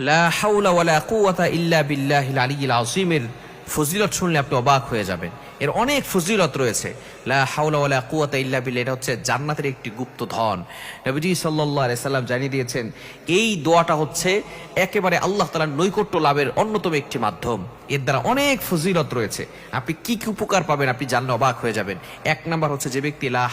লা ইল্লা বিল্লাহিল আলিয়্যিল আযীমের। ফজিলত শুনলে আপনি অবাক হয়ে যাবেন। এর অনেক ফজিলত রয়েছে। লা এটা হচ্ছে জান্নাতের একটি গুপ্ত ধন। নবীজি সাল্লাম জানিয়ে দিয়েছেন, এই দোয়াটা হচ্ছে একেবারে আল্লাহ তাআলার নৈকট্য লাভের অন্যতম একটি মাধ্যম। এর দ্বারা অনেক ফজিলত রয়েছে। আপনি কি কি উপকার পাবেন আপনি জানলে অবাক হয়ে যাবেন। এক নাম্বার হচ্ছে যে ব্যক্তি লা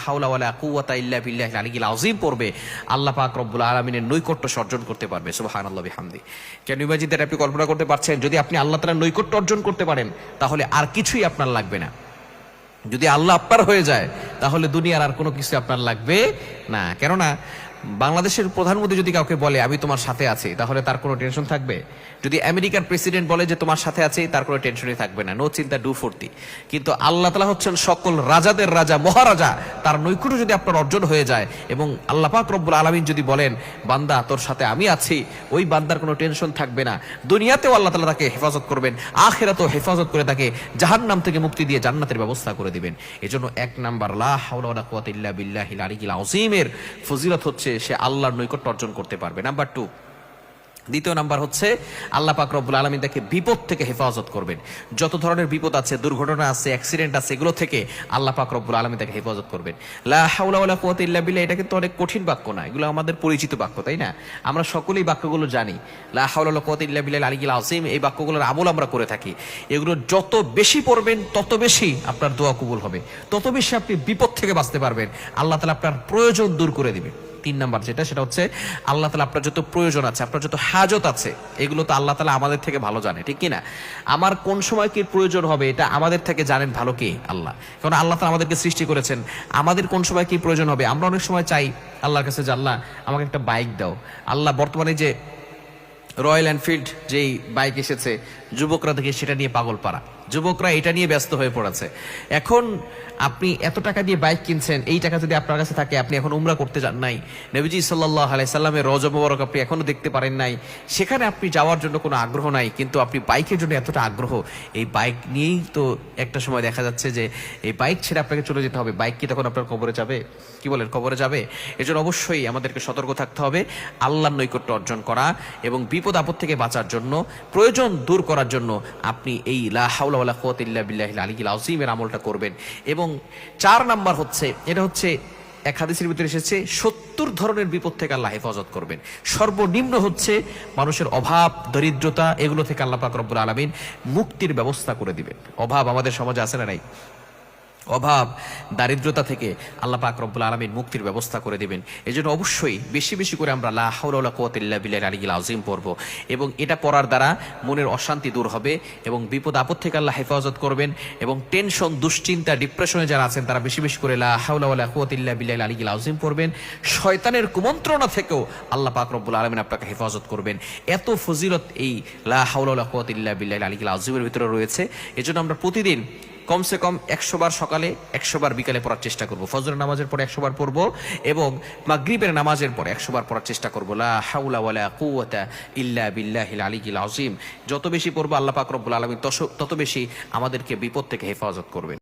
পড়বে, আল্লাহ পাক রব্বুল আলামিনের নৈকট্য অর্জন করতে পারবে। সুবহানাল্লাহি বিহামদি। কেন দ্যাট আপনি কল্পনা করতে পারছেন, যদি আপনি আল্লাহ তাআলার নৈকট্য অর্জন করতে পারেন, তাহলে আর কিছুই আপনার লাগবে না। যদি আল্লাহ আপনার হয়ে যায় তাহলে দুনিয়ার আর কোনো কিছু আপনার লাগবে না। কেননা বাংলাদেশের প্রধানমন্ত্রী যদি কাউকে বলে, আমি তোমার সাথে আছি, তাহলে তার কোনো টেনশন থাকবে? যদি আমেরিকার প্রেসিডেন্ট বলে যে, তোমার সাথে আছি, তার কোনো টেনশনই থাকবে না। নো চিন্তা, ডু ফুর্তি। কিন্তু আল্লাহ তালা হচ্ছেন সকল রাজাদের রাজা, মহারাজা। তার নৈকুট্য যদি আপনার অর্জন হয়ে যায় এবং আল্লাহ পাক রব্বুল আলমিন যদি বলেন, বান্দা, তোর সাথে আমি আছি, ওই বান্দার কোনো টেনশন থাকবে না। দুনিয়াতেও আল্লাহ তালা তাকে হেফাজত করবেন, আখেরাতেও হেফাজত করে তাকে জাহান্নাম থেকে মুক্তি দিয়ে জান্নাতের ব্যবস্থা করে দিবেন। এজন্য এক নাম্বার, লা হাওলা ওয়ালা কুওয়াতা ইল্লা বিল্লাহিল আলিয়্যিল ফজিলত হচ্ছে সে আল্লাহর নৈকট্য অর্জন করতে পারবে। নাম্বার টু দ্বিতীয় নাম্বার হচ্ছে, আল্লাহ পাক রব্বুল আলমিন তাকে বিপদ থেকে হেফাজত করবেন। যত ধরনের বিপদ আছে, দুর্ঘটনা আছে অ্যাক্সিডেন্ট আছে, এগুলো থেকে আল্লাহ পাক রব্বুল আলমিন তাকে হেফাজত করবেন। লা হাওলা ওয়ালা কুওয়াতা ইল্লা বিল্লাহ, এটা কিন্তু অনেক কঠিন বাক্য না, এগুলো আমাদের পরিচিত বাক্য, তাই না? আমরা সকলেই বাক্যগুলো জানি। লা হাওলা ওয়ালা কুওয়াতা ইল্লা বিল্লাহ, আলিয়্যিল আযীম, এই বাক্যগুলোর আমল আমরা করে থাকি। এগুলো যত বেশি পড়বেন, তত বেশি আপনার দোয়া কবুল হবে। তত বেশি আপনি বিপদ থেকে বাঁচতে পারবেন। আল্লাহ তাআলা আপনার প্রয়োজন দূর করে দিবেন। তিন নাম্বার যেটা, সেটা হচ্ছে আল্লাহ তালা আপনার যত প্রয়োজন আছে, আপনার যত হাজত আছে, এগুলো তো আল্লাহ তালা আমাদের থেকে ভালো জানে, ঠিক কিনা? আমার কোন সময় কি প্রয়োজন হবে, এটা আমাদের থেকে জানেন ভালো কি? আল্লাহ। কারণ আল্লাহ তালা আমাদেরকে সৃষ্টি করেছেন। আমাদের কোন সময় কি প্রয়োজন হবে? আমরা অনেক সময় চাই, আল্লাহর কাছে যে আল্লাহ, আমাকে একটা বাইক দাও। আল্লাহ বর্তমানে যে রয়্যাল এনফিল্ড যেই বাইক এসেছে, যুবকরা দেখে সেটা নিয়ে পাগল পাড়া যুবকরা এটা নিয়ে ব্যস্ত হয়ে পড়েছে। এখন আপনি এত টাকা দিয়ে বাইক কিনছেন, এই টাকা যদি আপনার কাছে থাকে, আপনি এখন উমরা করতে যান নাই। নবীজি সাল্লাহ আলাইসাল্লামের রজ মোবারক আপনি এখনও দেখতে পারেন নাই। সেখানে আপনি যাওয়ার জন্য কোনো আগ্রহ নাই, কিন্তু আপনি বাইকের জন্য এতটা আগ্রহ, এই বাইক নিয়েই তো একটা সময় দেখা যাচ্ছে যে, এই বাইক ছেড়ে আপনাকে চলে যেতে হবে। বাইক কি তখন আপনার কবরে যাবে? কি বলেন, কবরে যাবে? এজন্য অবশ্যই আমাদেরকে সতর্ক থাকতে হবে। আল্লাহর নৈকট্য অর্জন করা এবং বিপদ আপদ থেকে বাঁচার জন্য, প্রয়োজন দূর করার জন্য আপনি এই লা হাওলা ওয়ালা কুওয়াতা ইল্লা বিল্লাহিল আলিয়্যিল আযীমের আমলটা করবেন। এবং চার নাম্বার হচ্ছে, এটা হচ্ছে এক হাদিসের ভিতরে এসেছে, সত্তর ধরনের বিপদ থেকে আল্লাহ হেফাজত করবেন। সর্বনিম্ন হচ্ছে মানুষের অভাব, দরিদ্রতা, এগুলো থেকে আল্লাহ পাক আলমিন মুক্তির ব্যবস্থা করে দিবেন। অভাব আমাদের সমাজে আছে না নাই? অভাব, দারিদ্রতা থেকে আল্লাহ পাক রব্বুল আলমীর মুক্তির ব্যবস্থা করে দেবেন। এই জন্য অবশ্যই বেশি বেশি করে আমরা লা হাওলা কুওয়াতিল্লা বিল্লাহ আলিগিল আজিম পড়ব এবং এটা পড়ার দ্বারা মনের অশান্তি দূর হবে এবং বিপদ আপদ থেকে আল্লাহ হেফাজত করবেন এবং টেনশন, দুশ্চিন্তা, ডিপ্রেশনে যারা আছেন তারা বেশি বেশি করে লা হাওলা কুওয়াতিল্লা বিল্লাহ আলিগিল আজিম পড়বেন। শয়তানের কুমন্ত্রণা থেকেও আল্লাহ পাক রব্বুল আলমিন আপনাকে হেফাজত করবেন। এত ফজিলত এই লা হাওলা কুওয়াতিল্লা বিল্লাহ আলিগিল আজিমের ভিতরে রয়েছে। এজন্য আমরা প্রতিদিন কমসে কম একশো বার সকালে, একশো বার বিকালে পড়ার চেষ্টা করব। ফজরের নামাজের পরে একশো বার পড়ব এবং মাগরিবের নামাজের পরে একশো বার পড়ার চেষ্টা করব। লা হাউলা কুওয়াতা ইল্লা বিল্লাহিল আলিয়িল আজিম যত বেশি পড়ব আল্লাহ পাক রব্বুল আলামিন তত বেশি আমাদেরকে বিপদ থেকে হেফাজত করবেন।